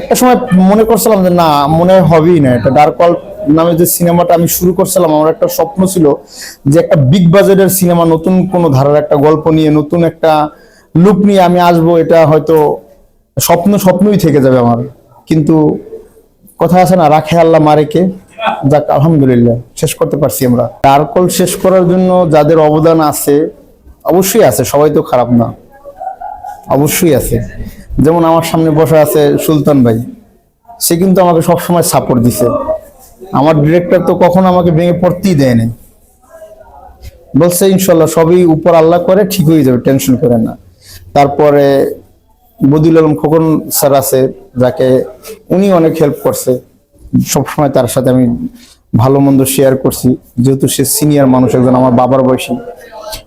একটা সময় মনে করছিলাম যে না, মনে হবেই না। এটা ডার্ক নামে যে সিনেমাটা আমি শুরু করছিলাম, আমার একটা স্বপ্ন ছিল যে একটা বিগ বাজেটের সিনেমা, নতুন কোনো ধারার একটা গল্প নিয়ে, নতুন একটা লুক নিয়ে আমি আসব, এটা হয়তো স্বপ্ন, স্বপ্নই থেকে যাবে আমার। কিন্তু কথা আছে না, রাখে আল্লাহ মারেকে যাক, আলহামদুলিল্লাহ, শেষ করতে পারছি আমরা। ডার্কল শেষ করার জন্য যাদের অবদান আছে, অবশ্যই আছে, সবাই তো খারাপ না। অবশ্যই আছে। যেমন আমার সামনে বসে আছে সুলতান ভাই। সে কিন্তু আমাকে সবসময় সাপোর্ট দিছে। আমার ডিরেক্টর তো কখনো আমাকে ভেঙে পড়তেই দেয় নাই। বলছে, ইনশাল্লাহ সবই উপর আল্লাহ করে, ঠিক হয়ে যাবে টেনশন করে না। তারপরে বদিউল আলম খোকন স্যার আছে, যাকে উনি অনেক হেল্প করছে। সবসময় তার সাথে আমি ভালো মন্দ শেয়ার করছি। যেহেতু সে সিনিয়র মানুষ, একজন আমার বাবার বয়সী।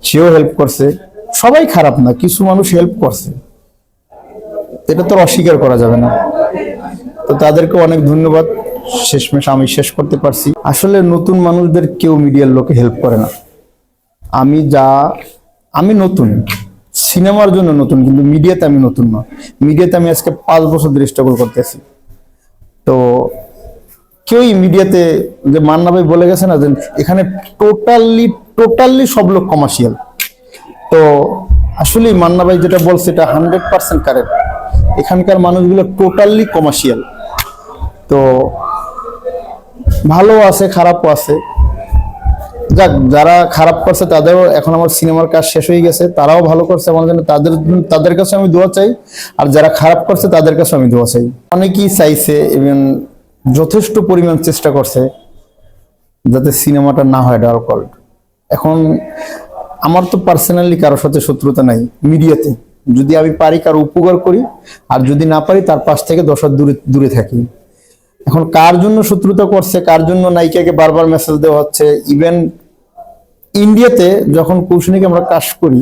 সেও হেল্প করছে। সবাই খারাপ না, কিছু মানুষ হেল্প করছে। এটা তো অস্বীকার করা যাবে না। তো তাদেরকে অনেক ধন্যবাদ। শেষমেশ আমি শেষ করতে পারছি। আসলে নতুন মানুষদের কেউ মিডিয়ার লোকে হেল্প করে না। আমি যা, আমি নতুন। সিনেমার জন্য নতুন, কিন্তু মিডিয়াতে আমি নতুন না। মিডিয়াতে আমি আজকে পাঁচ বছর ধরে স্ট্রাগল করতেছি তো কেউই মিডিয়াতে যে মান্না ভাই বলে গেছে না যে এখানে টোটালি টোটালি সব লোক কমার্শিয়াল তো আসলে মান্না ভাই যেটা বলছে, এটা হান্ড্রেড পার্সেন্ট কারেক্ট এখানকার মানুষগুলো টোটালি কমার্শিয়াল তো ভালো আছে, খারাপও আছে। যাক, যারা খারাপ করছে, তাদেরও এখন আমার সিনেমার কাজ শেষ হয়ে গেছে। তারাও ভালো করছে আমার জন্য। তাদের তাদের কাছে আমি দোয়া চাই। আর যারা খারাপ করছে, তাদের কাছে আমি দোয়া চাই। অনেকেই চাইছে ইভেন যথেষ্ট পরিমাণ চেষ্টা করছে, যাতে সিনেমাটা না হয় ডার্ক এখন আমার তো পার্সোনালি কারোর সাথে শত্রুতা নাই, মিডিয়াতে। যদি আমি পারি কারও উপকার করি, আর যদি না পারি, তার পাশ থেকে দশ হাত দূরে দূরে থাকি। এখন কার জন্য শত্রুতা করছে, কার জন্য নায়িকাকে বারবার মেসেজ দেওয়া হচ্ছে ইভেন ইন্ডিয়াতে যখন কৌশনীকে আমরা কাজ করি,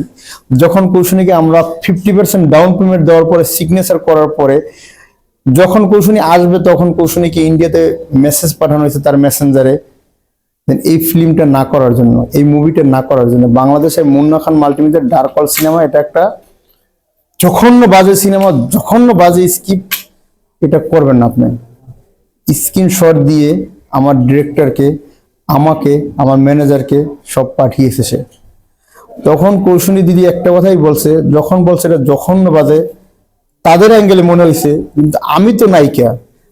যখন কৌশনীকে আমরা ফিফটি পার্সেন্ট ডাউন পেমেন্ট দেওয়ার পরে সিগনেচার করার পরে, যখন কৌশনী আসবে, তখন কৌশনীকে ইন্ডিয়াতে মেসেজ পাঠানো হয়েছে তার মেসেঞ্জারে এই ফিল্মটা না করার জন্য, এই মুভিটা না করার জন্য, বাংলাদেশের মুন্না খান মাল্টিমিডিয়ার ডার্ক সিনেমা এটা একটা জঘন্য বাজে সিনেমা জঘন্য বাজে স্কিপ এটা করবেন না আপনি। স্ক্রিনশট দিয়ে আমার ডিরেক্টরকে আমাকে, আমার ম্যানেজারকে সব পাঠিয়েছে সে। তখন কৌশনী দিদি একটা কথাই বলছে, যখন বলছে এটা জঘন্য বাজে, তাদের অ্যাঙ্গেলে মনে হয়েছে কিন্তু আমি তো নায়িকা,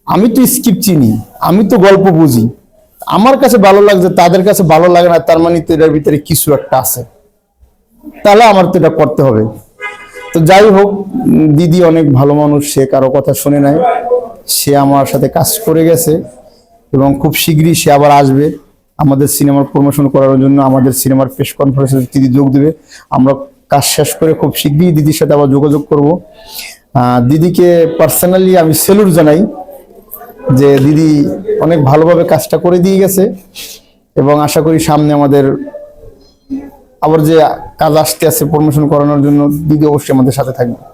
আমি তো স্কিপ চিনি, আমি তো গল্প বুঝি। আমার কাছে ভালো লাগছে তাদের কাছে ভালো লাগে না, তার মানে তো এটার ভিতরে কিছু একটা আছে। তাহলে আমার তো এটা করতে হবে। তো যাই হোক, দিদি অনেক ভালো মানুষ, সে কারও কথা শুনে নাই। সে আমার সাথে কাজ করে গেছে এবং খুব শীঘ্রই সে আবার আসবে। আমাদের সিনেমার প্রমোশন করার জন্য আমাদের সিনেমার প্রেস কনফারেন্সে দিদি যোগ দেবে। আমরা কাজ শেষ করে খুব শীঘ্রই দিদির সাথে আবার যোগাযোগ করব। দিদিকে পার্সোনালি আমি সেলুট জানাই। যে দিদি অনেক ভালোভাবে কাজটা করে দিয়ে গেছে এবং আশা করি সামনে আমাদের আবার যে কাজ আসতে আছে প্রমোশন করানোর জন্য দিদি অবশ্যই আমাদের সাথে থাকবে।